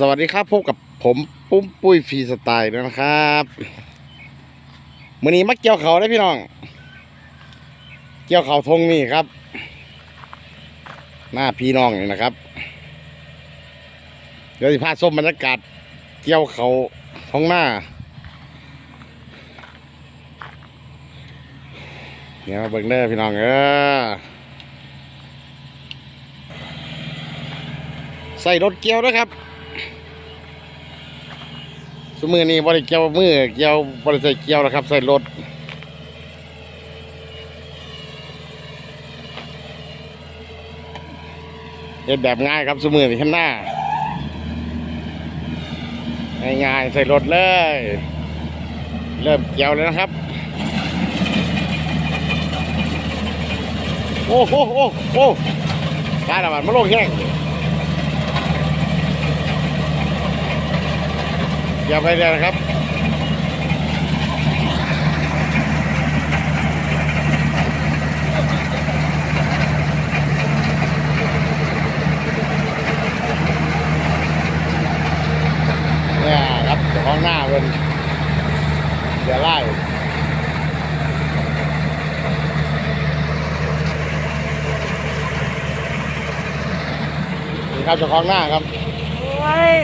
สวัสดีครับพบกับผมปุ้มปุ้ยฟรีสไตล์นะครับมื่อนี้มาเกี่ยวเขาได้พี่น้อง เกี่ยวเขาทงนี่ครับ หน้าพี่น้องนี่นะครับ เดี๋ยวสิพาส้มบรรยากาศเกี่ยวเขาท้องหน้าเนี่ยเบิ่งได้พี่น้องเออ ใส่รถเกียวด้วยครับสมือนี้บริเกียวมือเกียวบริใส่เกียวนะครับ ใส่รถเฮ็ดแบบง่ายครับสมือนี่ข้างหน้าง่ายๆใส่รถเลย เริ่มเกี่ยวเลยนะครับ โอ้โหโอ้โหได้แล้วมันมาลงแห้ง เกี่ยวไปเลยนะครับเนี่ยครับเจ้าของหน้าเป็นเสียไล่ครับเจ้าของหน้าครับ โอ้ย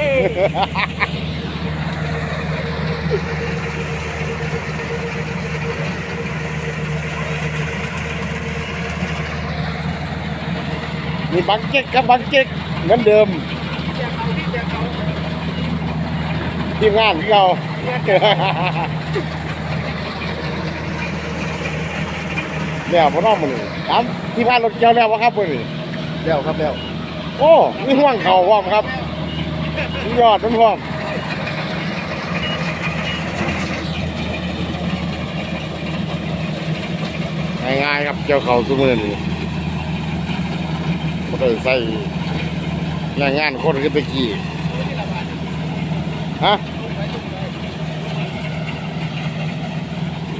มีบังเก็กครับบังเก็กเหมือนเดิมทีมงานที่เราแล้วพ่อน้องมันนี่ถามทีมงานรถเกี่ยวแล้ววะครับมันนี่เดี๋ยวครับเดี๋ยวโอ้มีห่วงเข่าพร้อมครับมียอดมันพร้อมง่ายๆครับเกี่ยวเข่าสมือนี่ ไม่ได้ใส่แรงงานคนขึ้นตะกี้ฮะ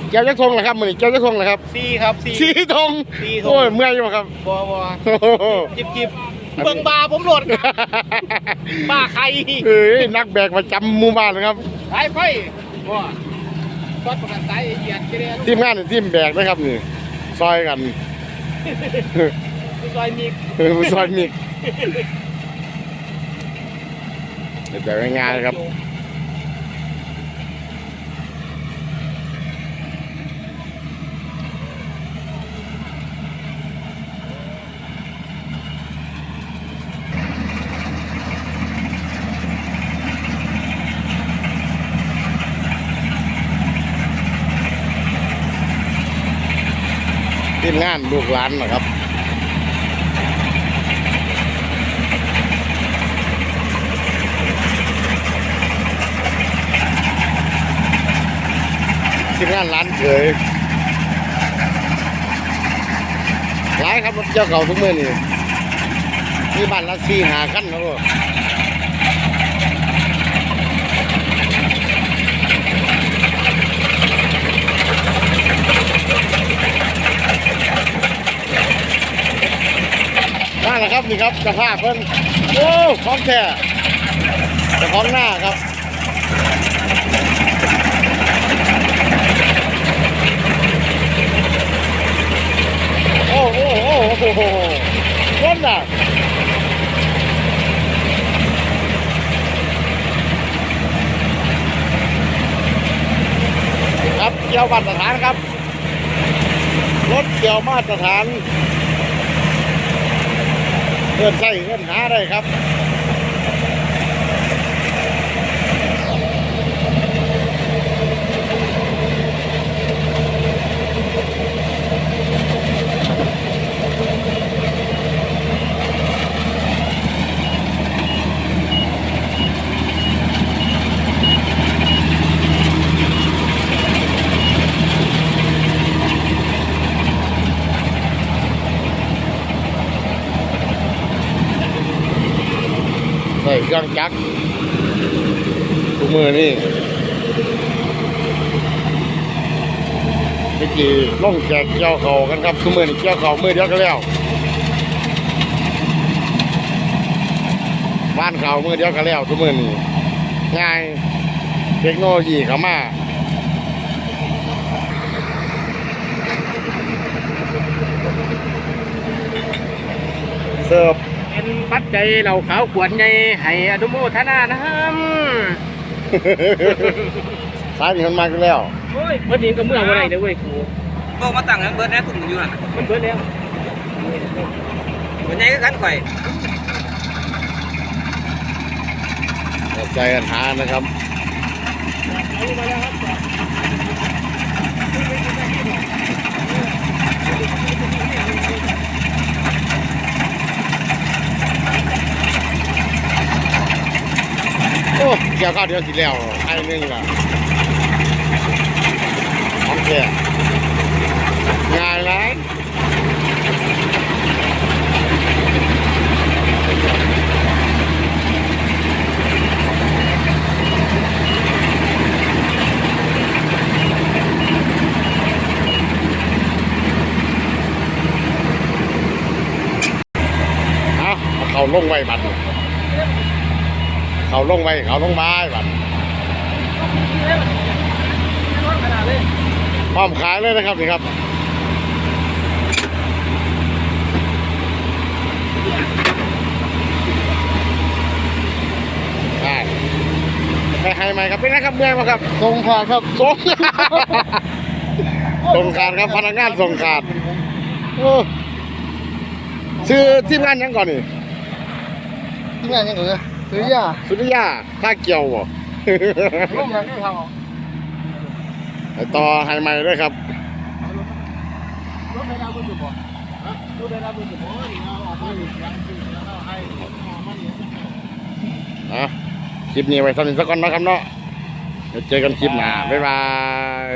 เกี่ยวจะทงเหรอครับมือนี้เกี่ยวจะทงเหรอครับสี่ครับสี่สีทงสี่ธงโอ้ยเมื่อยอยู่ครับบัวบัวโอ้โหจิบจิบเบิ่งบาผมโหลดครับบาใครเอ้ยนักแบกประจำหมู่บ้านนะครับ ไอ้ไฟบัวซอดประกันไตเหยียดกี่เดือนทีมงานนี่ทีมแบกนะครับนี่ซอยกัน ซอยมีซอยมิกแบบง่ายๆครับทีมงานลูกหลานนะครับ ทีมงานร้านเขยหลายครับรถเจ้าเก่าทุกเมื่อนี่มีบ้านละสี่หาขั้นนะลูกนั่นแหละครับนี่ครับสภาพเพิ่นโอ้ของแท้แต่ของหน้าครับ โอ้โห โอ้โหโอ้โหรถน่ะครับเกี่ยวมาตรฐานครับรถเกี่ยวมาตรฐานเกิดใส่เงินหาได้ครับ ส่เครื่องจักรทุกมือนี่เมื่อกี้ล่องแจกเกี่ยวเขากันครับทุกมือนี่เกี่ยวเขามือเดียวกันแล้วบ้านเขามือเดียวกันแล้วทุกมือนี่ง่ายเทคโนโลยีเขามาเสิร์ฟ เป็นปัจจัยเราขาวขวดใหญ่ให้อนุโมทนานะครับสายมีคนมากันแล้วโอ้ยเมื่อนี้ก็เมื่อวันไหนเด้อเว้ยกูบอกมาตั้งนั้นเบิร์ดแน่ตุ่มอยู่นั่นน่ะมันเบิดแล้ววันนี้ก็กันข่อยใจกันหานะครับ โอ้เกี่ยวข้าวเดียวสิแล้วไอ้นึงล่ะของแกง่ายไรเอาเอาเขาลงไว้บัด เขาลงไว้เขาลงไม้บัดพร้อมขายเลยนะครับนี่ครับได้ไปให้ไหมครับเป็นไงครับเมื่อยไหมครับทรงขาครับส่งส่งขาดครับพนักงานส่งขาดโอ้ชื่อทีมงานหยังก่อนนี่ที่งานยังไงซื้อยาสุริยาท่าเกี่ยวบ่ลงยังไม่เท่าไปต่อให้ใหม่ด้วยครับรถไฟดาวบนจุดบ่รถไฟดาวบนจุดบ่นี่เอาออกมาอีกอย่างที่เราให้เอามาเนี่ยอะคลิปนี้ไว้เท่านี้สักก่อนนะครับเนาะเดี๋ยวเจอกันคลิปหน้าบ๊ายบาย